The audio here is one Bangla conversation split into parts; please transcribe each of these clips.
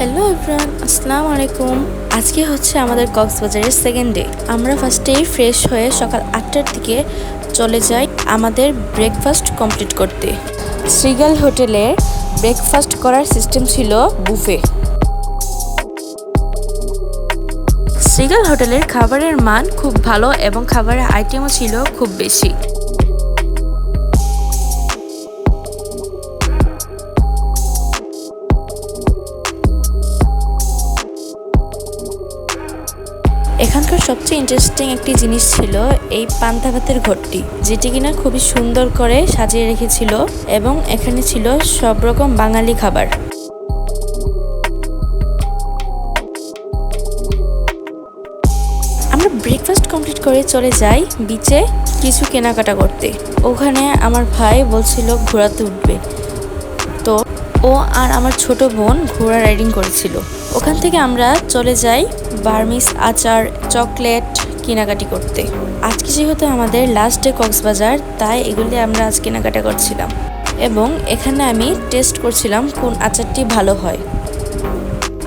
হ্যালো এভরান আসসালামু আলাইকুম। আজকে হচ্ছে আমাদের কক্সবাজারের সেকেন্ড ডে আমরা ফার্স্টেই ফ্রেশ হয়ে সকাল আটটার দিকে চলে যাই আমাদের ব্রেকফাস্ট কমপ্লিট করতে। শ্রীগাল হোটেলে ব্রেকফাস্ট করার সিস্টেম ছিল বুফে শ্রীগাল হোটেলের খাবারের মান খুব ভালো এবং খাবারের আইটেমও ছিল খুব বেশি। এখানকার সবচেয়ে ইন্টারেস্টিং একটি জিনিস ছিল এই পান্তা ভাতের ঘরটি, যেটি কিনা খুবই সুন্দর করে সাজিয়ে রেখেছিল এবং এখানে ছিল সব রকম বাঙালি খাবার। আমরা ব্রেকফাস্ট কমপ্লিট করে চলে যাই বিচে কিছু কেনাকাটা করতে। ওখানে আমার ভাই বলছিল ঘোরাতে উঠবে। ও আর আমার ছোট বোন ঘোড়া রাইডিং করেছিল। ওখান থেকে আমরা চলে যাই বার্মিস আচার, চকলেট কেনাকাটি করতে। আজকে যেহেতু আমাদের লাস্ট ডে কক্সবাজার, তাই এগুলি আমরা আজ কেনাকাটা করছিলাম। এবং এখানে আমি টেস্ট করছিলাম কোন আচারটি ভালো হয়।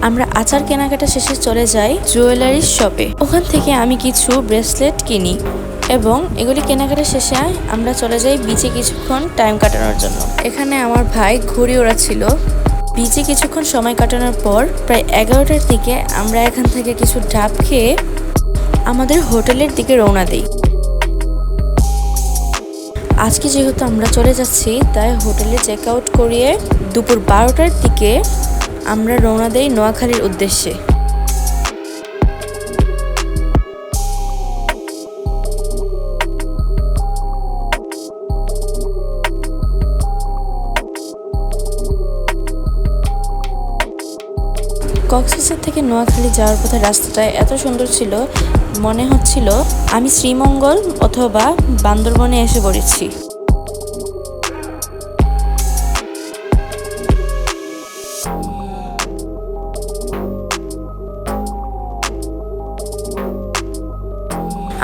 আমরা আচার কেনাকাটা শেষে চলে যাই জুয়েলারি শপে ওখান থেকে আমি কিছু ব্রেসলেট কিনি। এবং এগুলি কেনাকাটা শেষে আমরা চলে যাই বিচে কিছুক্ষণ টাইম কাটানোর জন্য। এখানে আমার ভাই ঘুড়ি ওড়াচ্ছিল। বিচে কিছুক্ষণ সময় কাটানোর পর প্রায় এগারোটার দিকে আমরা এখান থেকে কিছু ডাব খেয়ে আমাদের হোটেলের দিকে রওনা দিই। আজকে যেহেতু আমরা চলে যাচ্ছি, তাই হোটেলে চেক আউট করিয়ে দুপুর বারোটার দিকে আমরা রওনা দেই নোয়াখালীর উদ্দেশ্যে। কক্সবাজার থেকে নোয়াখালী যাওয়ার পথে রাস্তাটা এত সুন্দর ছিল, মনে হচ্ছিল আমি শ্রীমঙ্গল অথবা বান্দরবনে এসে পড়েছি।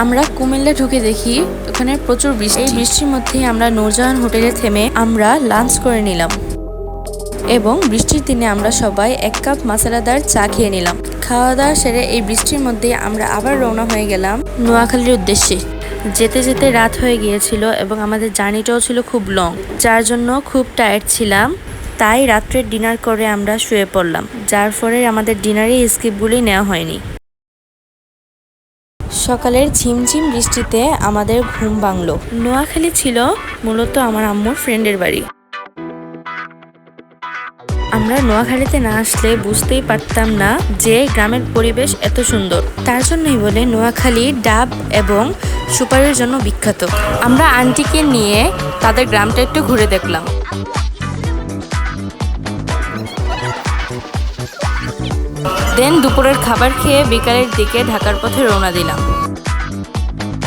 আমরা কুমিল্লা ঢুকে দেখি ওখানে প্রচুর বৃষ্টি। এই বৃষ্টির মধ্যেই আমরা নূরজাহান হোটেলে থেমে আমরা লাঞ্চ করে নিলাম। এবং বৃষ্টির দিনে আমরা সবাই এক কাপ মশলাদার চা খেয়ে নিলাম। খাওয়া দাওয়া সেরে এই বৃষ্টির মধ্যে আমরা আবার রওনা হয়ে গেলাম নোয়াখালীর উদ্দেশ্যে। যেতে যেতে রাত হয়ে গিয়েছিল এবং আমাদের জার্নিটাও ছিল খুব লং। যার জন্য খুব টায়ার্ড ছিলাম। তাই রাত্রে ডিনার করে আমরা শুয়ে পড়লাম। যার ফলে আমাদের ডিনারে স্কিপগুলি নেওয়া হয়নি। সকালের ঝিমঝিম বৃষ্টিতে আমাদের ঘুম ভাঙলো। নোয়াখালী ছিল মূলত আমার আম্মুর ফ্রেন্ডের বাড়ি। আমরা নোয়াখালীতে না আসলে বুঝতেই পারতাম না যে গ্রামের পরিবেশ এত সুন্দর। তার জন্যই বলে নোয়াখালী ডাব এবং সুপারির জন্য বিখ্যাত। আমরা আন্টিকে নিয়ে তাদের গ্রামটা একটু ঘুরে দেখলাম। দেন দুপুরের খাবার খেয়ে বিকালের দিকে ঢাকার পথে রওনা দিলাম।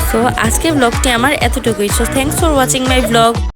সো আজকের ব্লগটি আমার এতটুকুই। So thanks for watching my blog